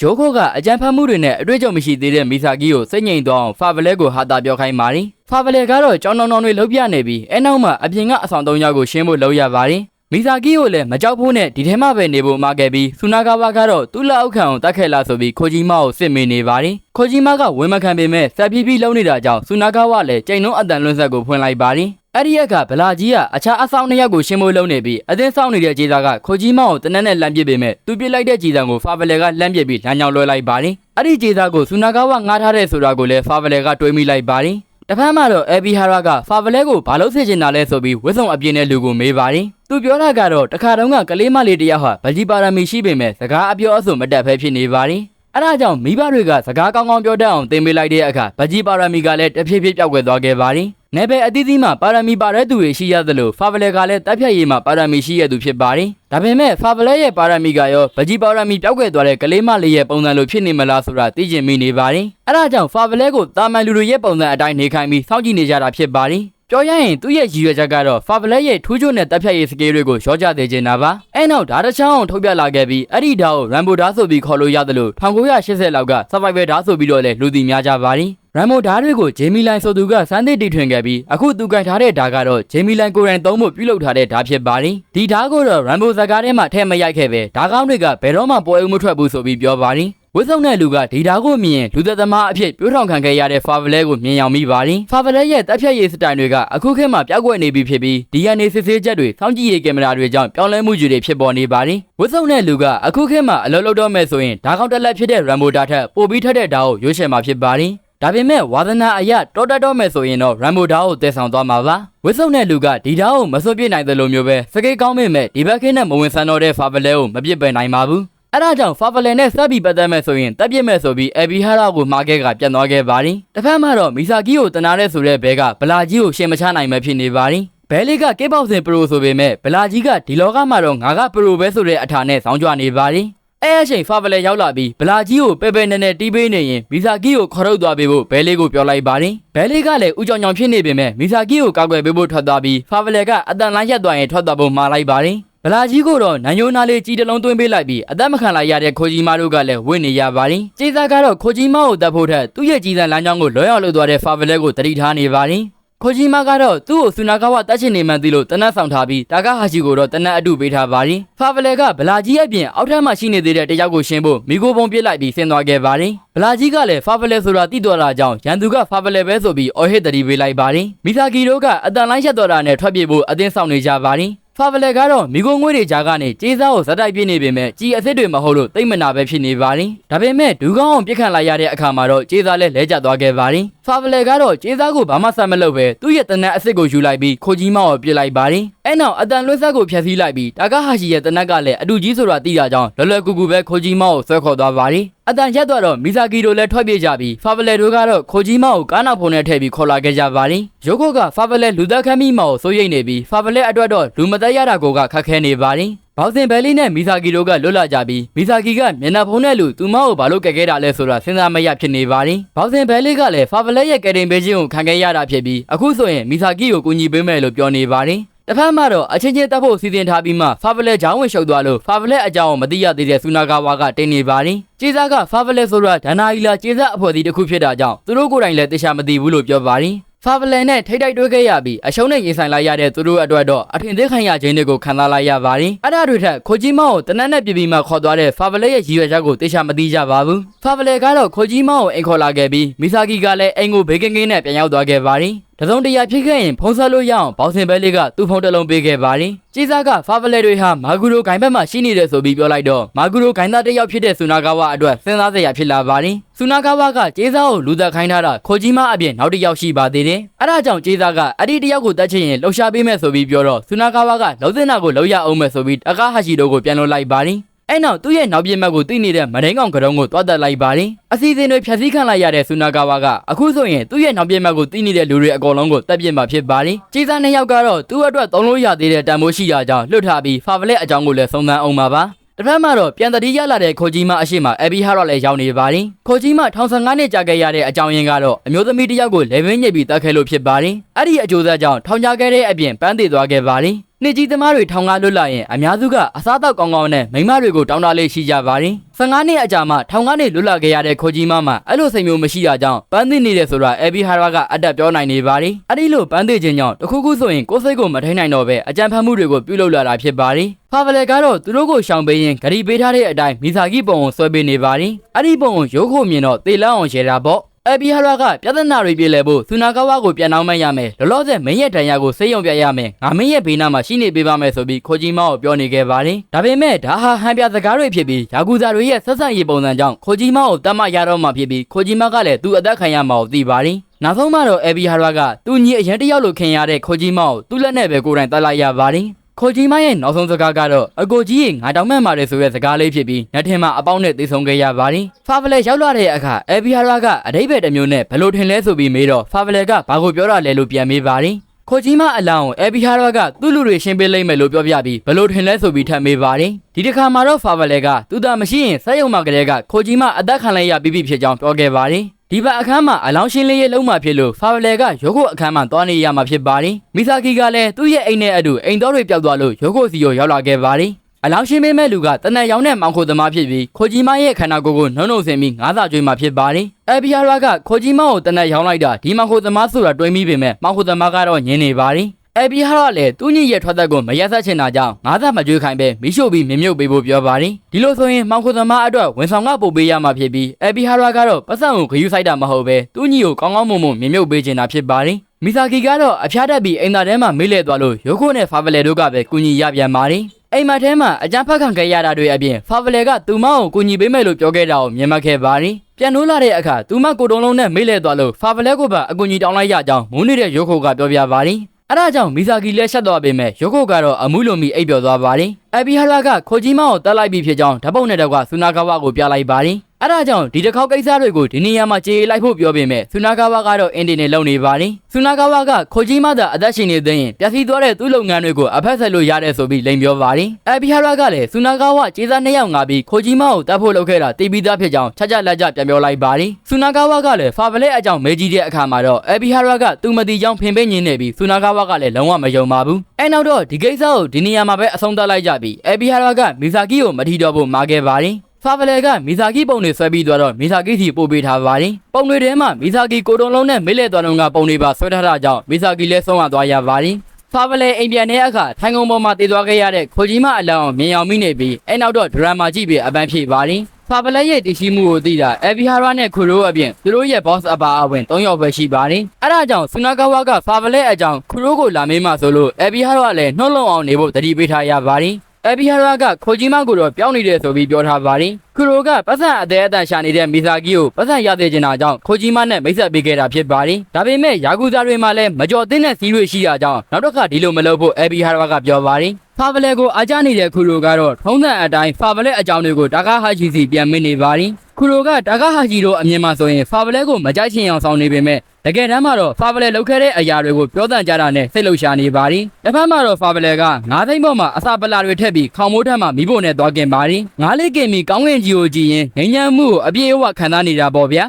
ရိုးခိုးကအကြမ်းဖက်မှုတွေနဲ့အတွေ့အကြုံမရှိသေးတဲ့မီဆာကီကိုစိတ်ငြိမ်သွားအောင်ဖာဗလဲကိုဟာတာပြောခိုင်းပါတယ်ဖာဗလဲကတော့ကြောင်းတောင်းတောင်းတွေလှုပ်ပြနေပြီးအဲနောက်မှာအပြင်ကအဆောင်သုံးယောက်ကိုရှင်းဖို့လုပ်ရပါတယ်မီဆာကီကိုလည်းမကြောက်ဖို့နဲ့ဒီထဲမှာပဲနေဖို့မှာခဲ့ပြီးဆူနာဂါဝါကတော့သူ့လက်အောက်ခံကိုတတ်ခဲ့လာဆိုပြီးခိုဂျီမာကိုစစ်မေးနေပါတယ်ခိုဂျီမာကဝန်မခံပေမဲ့ဆက်ပြီးပြီးလုံနေတာကြောင့်ဆူနာဂါဝါလည်းကြိမ်လုံးအတန်လွန်းဆက်ကိုဖွင့်လိုက်ပါတယ် အဲ့ဒီရက်ကဗလာကြီးကအခြားအဆောင်နှစ်ယောက်ကိုရှင်းဖို့လုပ်နေပြီးအသင်းဆောင်နေတဲ့ခြေသားကခိုဂျီမောင်ကိုတနက်နဲ့လမ်းပစ်ပေမဲ့သူပစ်လိုက်တဲ့ခြေသားကိုဖာဗလဲကလမ်းပစ်ပြီးလမ်းကြောင်လွှဲလိုက်ပါတယ်။အဲ့ဒီခြေသားကိုဆူနာဂါဝငားထားတဲ့ဆိုတာကိုလည်းဖာဗလဲကတွေးမိလိုက်ပါတယ်။တစ်ဖက်မှာတော့အဘီဟာရာကဖာဗလဲကိုဘာလို့ဆစ်ချင်တာလဲဆိုပြီးဝစ်စုံအပြင်းတဲ့လူကိုမေးပါတယ်။သူပြောတာကတော့တခါတုန်းကကလေးမလေးတစ်ယောက်ဟာဗကြီးပါရမီရှိပေမဲ့စကားအပြောအဆိုမတက်ဖဲဖြစ်နေပါတယ်။ အဲဒါကြောင့်မိဘတွေကစကားကောင်းကောင်းပြောတတ်အောင်သင်ပေးလိုက်တဲ့အခါဗကြီးပါရမီကလည်းတဖြည်းဖြည်းပျောက်ကွယ်သွားခဲ့ပါတယ်။နယ်ပယ်အသီးသီးမှာပါရမီပါတဲ့သူတွေရှိရသလိုဖာဗလဲကလည်းတပ်ဖြတ်ရေးမှာပါရမီရှိရသူဖြစ်ပါတယ်။ဒါပေမဲ့ဖာဗလဲရဲ့ပါရမီကရောဗကြီးပါရမီပျောက်ကွယ်သွားတဲ့ကလေးမလေးရဲ့ပုံစံလိုဖြစ်နေမလားဆိုတာသိချင်မိနေပါတယ်။အဲဒါကြောင့်ဖာဗလဲကိုတာမန်လူတွေရဲ့ပုံစံအတိုင်းနေခိုင်းပြီးစောင့်ကြည့်နေကြတာဖြစ်ပါတယ်။ ပြောရရင်သူ့ရဲ့ရည်ရွယ်ချက်ကတော့ဖာဗလက်ရဲ့ထူးချွန်တဲ့တပ်ဖြတ်ရေးစကေးတွေကိုရောကြသေးချင်တာပါအဲနောက်ဓာတ်တစ်ချောင်းအောင်ထုတ်ပြလာခဲ့ပြီးအဲ့ဒီဓာတ်ကိုရမ်ဘိုဓာတ်ဆိုပြီးခေါ်လို့ရတယ်လို့1980လောက်က Survivor ဓာတ်ဆိုပြီးတော့လည်းလူသိများကြပါတယ်ရမ်ဘိုဓာတ်တွေကိုဂျေမီလိုင်ဆိုသူကစမ်းသစ်တီထွင်ခဲ့ပြီးအခုသူကင်ထားတဲ့ဓာတ်ကတော့ဂျေမီလိုင်ကိုယ်တိုင်သုံးဖို့ပြုလုပ်ထားတဲ့ဓာတ်ဖြစ်ပါတယ်ဒီဓာတ်ကိုတော့ရမ်ဘိုဇကားထဲမှာထည့်မရိုက်ခဲ့ပဲဓာတ်ကောင်းတွေကဘယ်တော့မှပွဲဦးမထွက်ဘူးဆိုပြီးပြောပါတယ် ဝစ်စုံတဲ့လူကဒီဓာတ်ကိုမြင်ရင်လူသက်သမားအဖြစ်ပြောထောင်ခံခဲ့ရတဲ့ဖာဗလဲကိုမြင်ရောက်မိပါတယ်။ဖာဗလဲရဲ့တပ်ဖြတ်ရေးစတိုင်တွေကအခုခေတ်မှာပြောက်ကွယ်နေပြီဖြစ်ပြီး DNA စစ်ဆေးချက်တွေစောင့်ကြည့်ရေးကင်မရာတွေကြောင့်ပြောင်းလဲမှုကြီးတွေဖြစ်ပေါ်နေပါတယ်။ဝစ်စုံတဲ့လူကအခုခေတ်မှာအလုပ်လုပ်တော့မဲ့ဆိုရင်ဓာတ်ကောင်းတက်လက်ဖြစ်တဲ့ရမ်ဘိုဓာတ်ထက်ပိုပြီးထက်တဲ့ဓာတ်ကိုရွေးချယ်မှာဖြစ်ပါတယ်။ဒါပေမဲ့ဝါသနာအရတော်တက်တော့မယ်ဆိုရင်တော့ရမ်ဘိုဓာတ်ကိုတည်ဆောင်သွားမှာပါဝစ်စုံတဲ့လူကဒီဓာတ်ကိုမစွန့်ပြစ်နိုင်သလိုမျိုးပဲစကိတ်ကောင်းပေမဲ့ဒီဘက်ခင်းနဲ့မဝင်ဆန်းတော့တဲ့ဖာဗလဲကိုမပြစ်ပယ်နိုင်ပါဘူး အဲ့ဒါကြောင့်ဖာဗလန်နဲ့ဆက်ပြီးပတ်သက်မဲ့ဆိုရင်တက်ပြစ်မဲ့ဆိုပြီးအဘီဟာရာကိုမှားခဲ့ကပြန်သွားခဲ့ပါတယ်။တစ်ဖက်မှာတော့မီဆာကီကိုတနာတဲ့ဆိုတဲ့ဘဲကဗလာကြီးကိုရှင်မချနိုင်မှဖြစ်နေပါတယ်။ဘဲလေးကကေပေါက်စင်ပရိုဆိုပေမဲ့ဗလာကြီးကဒီလောကမှာတော့ငါကပရိုပဲဆိုတဲ့အထာနဲ့ဆောင်းကြွနေပါတယ်။အဲအချိန်ဖာဗလဲရောက်လာပြီးဗလာကြီးကိုပဲပဲနဲ့နဲ့တီးပေးနေရင်မီဆာကီကိုခေါ်ထုတ်သွားပေးဖို့ဘဲလေးကိုပြောလိုက်ပါတယ်။ဘဲလေးကလည်းဥကြောင်ကြောင်ဖြစ်နေပေမဲ့မီဆာကီကိုကောက်ွယ်ပေးဖို့ထွက်သွားပြီးဖာဗလဲကအတန်လိုင်းရက်သွားရင်ထွက်သွားဖို့မှားလိုက်ပါတယ်။ ဗလာကြီးကိုတော့နန်ယိုနာလေးကြီးတလုံးသွင်းပေးလိုက်ပြီးအသက်မခံလိုက်ရတဲ့ခိုဂျီမာတို့ကလည်းဝင့်နေရပါတယ်။ကျေးဇာကတော့ခိုဂျီမာကိုတပ်ဖို့ထက်သူ့ရဲ့ကြီးစံလမ်းကြောင်းကိုလွှဲအောင်လုပ်သွားတဲ့ဖာဗလဲကိုတတိထားနေပါတယ်။ခိုဂျီမာကတော့သူ့ကိုဆူနာကာဝတက်ချင်နေမှန်းသိလို့တနတ်ဆောင်ထားပြီးတာကာဟာချီကိုတော့တနတ်အတုပေးထားပါတယ်။ဖာဗလဲကဗလာကြီးရဲ့ပြင်အောက်ထပ်မှာရှိနေသေးတဲ့တယောက်ကိုရှင်းဖို့မိကိုပုံပြစ်လိုက်ပြီးဆင်းသွားခဲ့ပါတယ်။ဗလာကြီးကလည်းဖာဗလဲဆိုတာသိတော်တာကြောင့်ရန်သူကဖာဗလဲပဲဆိုပြီးအော်ဟစ်တတိပေးလိုက်ပါတယ်။မီဆာကီတို့ကအတန်လိုင်းချက်တော်တာနဲ့ထွက်ပြေးဖို့အသင်းဆောင်နေကြပါတယ်။ ဖာဗလဲကတော့မိโกငွေတွေကြားကနေကြေးစားကိုဇက်တိုက်ပြနေပေမဲ့ကြီးအစ်စ်တွေမဟုတ်လို့တိတ်မနာပဲဖြစ်နေပါတယ်။ဒါပေမဲ့ဒူးကောင်းအောင်ပြစ်ခတ်လိုက်ရတဲ့အခါမှာတော့ကြေးစားလည်းလဲကျသွားခဲ့ပါတယ်။ဖာဗလဲကတော့ကြေးစားကိုဘာမှဆက်မလုပ်ပဲသူ့ရဲ့တနက်အစ်စ်ကိုယူလိုက်ပြီးခိုကြီးမောက်ကိုပြစ်လိုက်ပါတယ်။အဲနောက်အတန်လွှတ်ဆက်ကိုဖျက်ဆီးလိုက်ပြီးတာကာဟာရှိရဲ့တနက်ကလည်းအတူကြီးဆိုတာသိတာကြောင့်လွယ်လွယ်ကူကူပဲခိုကြီးမောက်ကိုဆွဲခေါ်သွားပါတယ်။ အတန်ရက်သွားတော့မီဇာကီတို့လည်းထွက်ပြေးကြပြီးဖာဗလဲတို့ကတော့ခိုဂျီမာကိုကားနောက်ဖုန်းနဲ့ထည့်ပြီးခေါ်လာခဲ့ကြပါတယ်။ရိုးခိုကဖာဗလဲလူသက်ခမ်းမိမောကိုစိုးရိမ်နေပြီးဖာဗလဲအတွက်တော့လူမသက်ရတာကိုကခက်ခဲနေပါတယ်။ဘောက်စင်ဘဲလီနဲ့မီဇာကီတို့ကလွတ်လာကြပြီးမီဇာကီကမျက်နှာဖုံးနဲ့လူသူမကိုဘာလို့ကဲခဲ့တာလဲဆိုတာစဉ်းစားမရဖြစ်နေပါတယ်။ဘောက်စင်ဘဲလီကလည်းဖာဗလဲရဲ့ကယ်တင်ပေးခြင်းကိုခံခဲ့ရတာဖြစ်ပြီးအခုဆိုရင်မီဇာကီကိုကူညီပေးမယ်လို့ပြောနေပါတယ်။ တစ်ဖက်မှာတော့အချင်းချင်းတက်ဖို့စီစဉ်ထားပြီးမှဖာဗလက်ဂျောင်းဝင်ရှုပ်သွားလို့ဖာဗလက်အကြောင်းကိုမသိရသေးတဲ့ဆူနာဂါဝါကတင်နေပါတယ်။ကျေးစားကဖာဗလက်ဆိုတာဒနာအီလာကျေးစားအဖွဲ့အစည်းတစ်ခုဖြစ်တာကြောင့်သူတို့ကိုယ်တိုင်လည်းသိချာမသိဘူးလို့ပြောပါတယ်။ဖာဗလန်နဲ့ထိတ်တိုက်တွေ့ခဲ့ရပြီးအရှုံးနဲ့ရင်ဆိုင်လိုက်ရတဲ့သူတို့အတွက်တော့အထင်သေးခံရခြင်းတွေကိုခံစားလိုက်ရပါတယ်။အဲ့ဒါတွေထက်ခိုဂျီမောကိုတနက်နဲ့ပြည်ပြီးမှခေါ်သွားတဲ့ဖာဗလက်ရဲ့ရည်ရွယ်ချက်ကိုသိချာမသိကြပါဘူး။ဖာဗလက်ကတော့ခိုဂျီမောကိုအိမ်ခေါ်လာခဲ့ပြီးမီဆာကီကလည်းအိမ်ကိုဘေးကင်းကင်းနဲ့ပြန်ရောက်သွားခဲ့ပါတယ်။ တစုံတရာဖြစ်ခဲ့ရင်ဖုံးဆက်လို့ရအောင်ဘောက်စင်ဘဲလေးကသူ့ဖုံးတစ်လုံးပေးခဲ့ပါတယ်။ကြီးစားကဖာဗလက်တွေဟာမာဂူရိုဂိုင်းဘက်မှာရှိနေတယ်ဆိုပြီးပြောလိုက်တော့မာဂူရိုဂိုင်းသားတစ်ယောက်ဖြစ်တဲ့ဆူနာဂါဝါအတွက်စဉ်းစားစရာဖြစ်လာပါတယ်။ဆူနာဂါဝါကကြီးစားကိုလူသက်ခိုင်းထားတာခိုဂျီမာအပြင်နောက်တစ်ယောက်ရှိပါသေးတယ်။အဲဒါကြောင့်ကြီးစားကအဲ့ဒီတစ်ယောက်ကိုတတ်ချင်ရင်လှူရှားပေးမယ်ဆိုပြီးပြောတော့ဆူနာဂါဝါကလုံစင်နာကိုလှုပ်ရအောင်မယ်ဆိုပြီးတကားဟာရှိတို့ကိုပြန်လွှတ်လိုက်ပါတယ်။ အဲ့နောက်သူ့ရဲ့နောက်ပြစ်မှတ်ကိုသိနေတဲ့မဒိန်ကောင်ကတုံးကိုတွားတက်လိုက်ပါတယ်။အစီအစဉ်တွေဖြည့်ဆည်းခံလိုက်ရတဲ့ဆူနာဂါဝါကအခုဆိုရင်သူ့ရဲ့နောက်ပြစ်မှတ်ကိုသိနေတဲ့လူတွေအကုန်လုံးကိုတက်ပြစ်မှာဖြစ်ပါတယ်။ကြီးစားနှစ်ယောက်ကတော့သူ့အတွက်သုံးလို့ရသေးတဲ့တန်ဖိုးရှိရာကြောင့်လွတ်ထားပြီးဖာဗလက်အကြောင်းကိုလည်းစုံစမ်းအောင်ပါပါ။တစ်ဖက်မှာတော့ပြန်တတိရလာတဲ့ခိုဂျီမာအရှိမအဘီဟာရော့လည်းရောက်နေပါတယ်။ခိုဂျီမာ15နှစ်ကြာခဲ့ရတဲ့အကြောင်းရင်းကတော့အမျိုးသမီးတစ်ယောက်ကိုလေဗင်းညစ်ပြီးတတ်ခဲ့လို့ဖြစ်ပါတယ်။အဲ့ဒီအကျိုးဆက်ကြောင့်ထောင်ချခဲ့တဲ့အပြင်ပန်းသေးသွားခဲ့ပါတယ်။ နှစ်ကြီးသမားတွေထောင်ကားလွတ်လာရင်အများစုကအစားတောက်ကောင်းကောင်းနဲ့မိန်းမတွေကိုတောင်းတလေးရှိကြပါတယ်15နှစ်အကြာမှထောင်ကားနေလွတ်လာခဲ့ရတဲ့ခိုကြီးမမအဲ့လိုစိတ်မျိုးမရှိတာကြောင့်ပန်းသိနေတယ်ဆိုတာအဘီဟာရာကအတက်ပြောနိုင်နေပါတယ်အဲ့ဒီလိုပန်းသိခြင်းကြောင့်တခုခုဆိုရင်ကိုယ်စိတ်ကိုမထိန်နိုင်တော့ပဲအကြံဖတ်မှုတွေကိုပြုလုပ်လာတာဖြစ်ပါတယ်ဖာဗလေကတော့သူတို့ကိုရှောင်ပေးရင်ဂရီပေးထားတဲ့အတိုင်းမီဇာဂီပုံကိုဆွဲပေးနေပါတယ်အဲ့ဒီပုံကိုရုပ်ခုမြင်တော့တေလောင်းအောင်ရှယ်တာပေါ့ အဘီဟာရာကပြဿနာတွေပြေလည်ဖို့ဆူနာကာဝါကိုပြန်အောင်မရမယ်လောလောဆယ်မင်းရဲ့တန်ရာကိုစိတ်ယုံပြရမယ်ငါမင်းရဲ့ဘေးနားမှာရှိနေပေးပါမယ်ဆိုပြီးခိုဂျီမာကိုပြောနေခဲ့ပါတယ်ဒါပေမဲ့ဒါဟာဟန်ပြစကားတွေဖြစ်ပြီးယာကူဇာတွေရဲ့ဆက်ဆံရေးပုံစံကြောင့်ခိုဂျီမာကိုတတ်မှတ်ရတော့မှဖြစ်ပြီးခိုဂျီမာကလည်းသူ့အသက်ခံရမှာကိုသိပါတယ်နောက်ဆုံးမှတော့အဘီဟာရာကသူ့ညီအရင်တယောက်လိုခင်ရတဲ့ခိုဂျီမာကိုသူ့လက်နဲ့ပဲကိုယ်တိုင်တက်လိုက်ရပါတယ် ခိုဂျီမာရဲ့နောက်ဆုံးစကားကတော့အကိုကြီးငါတောင်းမှန်ပါတယ်ဆိုတဲ့စကားလေးဖြစ်ပြီးညထင်မှာအပေါင်းနဲ့သိဆုံးခဲ့ရပါတယ်။ဖာဗလေရောက်လာတဲ့အခါအဘီဟာရာကအတိတ်ပဲတစ်မျိုးနဲ့ဘယ်လိုထင်လဲဆိုပြီးမေးတော့ဖာဗလေကဘာကိုပြောတာလဲလို့ပြန်မေးပါတယ်။ခိုဂျီမာအလောင်းအဘီဟာရာကသူ့လူတွေရှင်းပေးလိုက်မယ်လို့ပြောပြပြီးဘယ်လိုထင်လဲဆိုပြီးထပ်မေးပါတယ်။ဒီတစ်ခါမှာတော့ဖာဗလေကသူသာမရှိရင်စက်ရုံမှာကလေးကခိုဂျီမာအသက်ခံလိုက်ရပြီးပြီဖြစ်ကြောင်းပြောခဲ့ပါတယ်။ ဒီဘက်အခန်းမှာအလောင်းရှင်းလေးရဲ့လုံးမှာဖြစ်လို့ဖာဗလေကရုပ်ခုအခန်းမှာသွားနေရမှာဖြစ်ပါတယ်။မီဆာကီကလည်းသူ့ရဲ့အိမ်နဲ့အတူအိမ်တော်တွေပျောက်သွားလို့ရုပ်ခုစီကိုရောက်လာခဲ့ပါတယ်။အလောင်းရှင်းပေးမဲ့လူကတနက်ရောင်းတဲ့မောင်ခိုသမားဖြစ်ပြီးခိုဂျီမာရဲ့ခန္ဓာကိုယ်ကိုနှုံနှုံဆင်ပြီးငါးစာကျွေးမှာဖြစ်ပါတယ်။အဘီယာရာကခိုဂျီမာကိုတနက်ရောင်းလိုက်တာဒီမောင်ခိုသမားဆိုတာတွေးမိပေမဲ့မောင်ခိုသမားကတော့ညင်းနေပါတယ်။ အဘီဟာကလည်းသူ့ညီရဲ့ထွက်သက်ကိုမရက်ဆက်ချင်တာကြောင့်ငါးသက်မကြွေးခိုင်းပဲမိရှို့ပြီးမြင်မြုပ်ပေးဖို့ပြောပါတယ်ဒီလိုဆိုရင်မောင်ခွန်သမားအတွက်ဝန်ဆောင်ကပို့ပေးရမှာဖြစ်ပြီးအဘီဟာရာကတော့ပတ်စံကိုဂယူးဆိုင်တာမဟုတ်ပဲသူ့ညီကိုကောင်းကောင်းမွန်မွန်မြင်မြုပ်ပေးချင်တာဖြစ်ပါတယ်မီဆာကီကတော့အဖျားတက်ပြီးအိမ်သားထဲမှာမေးလဲသွားလို့ရိုခိုနဲ့ဖာဗလေတို့ကပဲကူညီရပြန်ပါတယ်အိမ်မက်ထဲမှာအကြမ်းဖက်ခံခဲ့ရတာတွေအပြင်ဖာဗလေကသူမကိုကူညီပေးမယ်လို့ပြောခဲ့တာကိုမြင်မှတ်ခဲ့ပါတယ်ပြန်နိုးလာတဲ့အခါသူမကိုတုံလုံးနဲ့မေးလဲသွားလို့ဖာဗလေကိုပါအကူညီတောင်းလိုက်ရကြောင်းမုန်းနေတဲ့ရိုခိုကပြောပြပါတယ် အဲ့ဒါကြောင့်မီဇာကီလက်ဆက်သွားပေမဲ့ရိုကိုကတော့အမှုလိုမီအိပ်ပျော်သွားပါတယ်။အဘီဟာရာကခိုဂျီမာကိုတက်လိုက်ပြီးဖြစ်ကြောင်းဓာတ်ပုံနဲ့တော့ကဆူနာကာဝါကိုပြလိုက်ပါတယ်။ အဲ့ဒါကြောင့်ဒီတစ်ခေါက်ကိစ္စတွေကိုဒီနေရာမှာကြေးလိုက်ဖို့ပြောပေမဲ့ဆူနာကာဝါကတော့အင်တင်နဲ့လုံနေပါတယ်။ဆူနာကာဝါကခိုဂျီမာသာအသက်ရှင်နေသေးရင်ပျက်စီးသွားတဲ့သူ့လုပ်ငန်းတွေကိုအဖက်ဆက်လို့ရတယ်ဆိုပြီးလိန်ပြောပါတယ်။အဘီဟာရာကလည်းဆူနာကာဝါကြေးစားနှစ်ယောက်ငါပြီးခိုဂျီမာကိုတတ်ဖို့လုပ်ခဲ့တာတီးပြီးသားဖြစ်ကြောင်းချက်ချက်လက်ချက်ပြန်ပြောလိုက်ပါတယ်။ဆူနာကာဝါကလည်းဖာဗလက်အကြောင်းမေးကြည့်တဲ့အခါမှာတော့အဘီဟာရာကသူမတီကြောင်းဖင်ပေးညင်းနေပြီးဆူနာကာဝါကလည်းလုံးဝမယုံပါဘူး။အဲနောက်တော့ဒီကိစ္စကိုဒီနေရာမှာပဲအဆုံးသတ်လိုက်ကြပြီးအဘီဟာရာကမီဇာကီကိုမထီတော့ဖို့မှာခဲ့ပါတယ်။ ဖာဗလေကမီဇာကီပုံတွေဆွဲပြီးသွားတော့မီဇာကီစီပို့ပေးထားပါတယ်။ပုံတွေထဲမှာမီဇာကီကိုတုံလုံးနဲ့မေးလဲသွားတော့ကပုံတွေပါဆွဲထားတာကြောင့်မီဇာကီလည်းဆုံးရသွားရပါတယ်။ဖာဗလေအိမ်ပြန်တဲ့အခါထိုင်ကုန်ပေါ်မှာတည်သွားခဲ့ရတဲ့ခိုကြီးမအလောင်းမြင်အောင်မိနေပြီးအဲနောက်တော့ဒရမာကြည့်ပြီးအပန်းဖြေပါတယ်။ဖာဗလက်ရဲ့တည်ရှိမှုကိုသိတာအဘီဟာရာနဲ့ခူရိုးအပြင်သူတို့ရဲ့ boss အပါအဝင်၃ယောက်ပဲရှိပါတယ်။အဲဒါကြောင့်ဆူနာကာဝါကဖာဗလက်အကြောင်းခူရိုးကိုလာမေးမှဆိုလို့အဘီဟာရာကလည်းနှုတ်လုံအောင်နေဖို့တတိပေးထားရပါတယ်။ အဘီဟာရာကခိုဂျီမာကိုတော့ပြောင်းနေတယ်ဆိုပြီးပြောထားပါတယ်။ခူရိုကပတ်စံအသေးအတန်ရှာနေတဲ့မီဇာကီကိုပတ်စံရသေးချင်တာကြောင့်ခိုဂျီမာနဲ့မိတ်ဆက်ပေးခဲ့တာဖြစ်ပါတယ်။ဒါပေမဲ့ယာကူဇာတွေမှာလည်းမကြော်သင့်တဲ့စီးတွေရှိတာကြောင့်နောက်တစ်ခါဒီလိုမလုပ်ဖို့အဘီဟာရာကပြောပါတယ်။ဖာဗလက်ကိုအားကြနေတဲ့ခူရိုကတော့ထုံးစံအတိုင်းဖာဗလက်အကြောင်းတွေကိုတာကာဟာဂျီစီပြန်မင်းနေပါတယ်။ခူရိုကတာကာဟာဂျီတို့အမြင်မှာဆိုရင်ဖာဗလက်ကိုမကြိုက်ချင်အောင်ဆောင်နေပေမဲ့ တကယ်တမ်းမှာတော့ဖာဗလဲလုပ်ခဲ့တဲ့အရာတွေကိုပြောတန်ကြတာနဲ့စိတ်လှုပ်ရှားနေပါသည်တစ်ဖက်မှာတော့ဖာဗလဲကငါးသိမ့်ပေါ်မှာအစာပလာတွေထက်ပြီးခေါမိုးထက်မှာမိဖို့နဲ့သွားกินပါသည်ငါးလေးကင်မီကောင်းကင်ကြီးကိုကြည့်ရင်ငញ្ញမ်းမှုကိုအပြည့်အဝခံစားနေတာပေါ့ဗျာ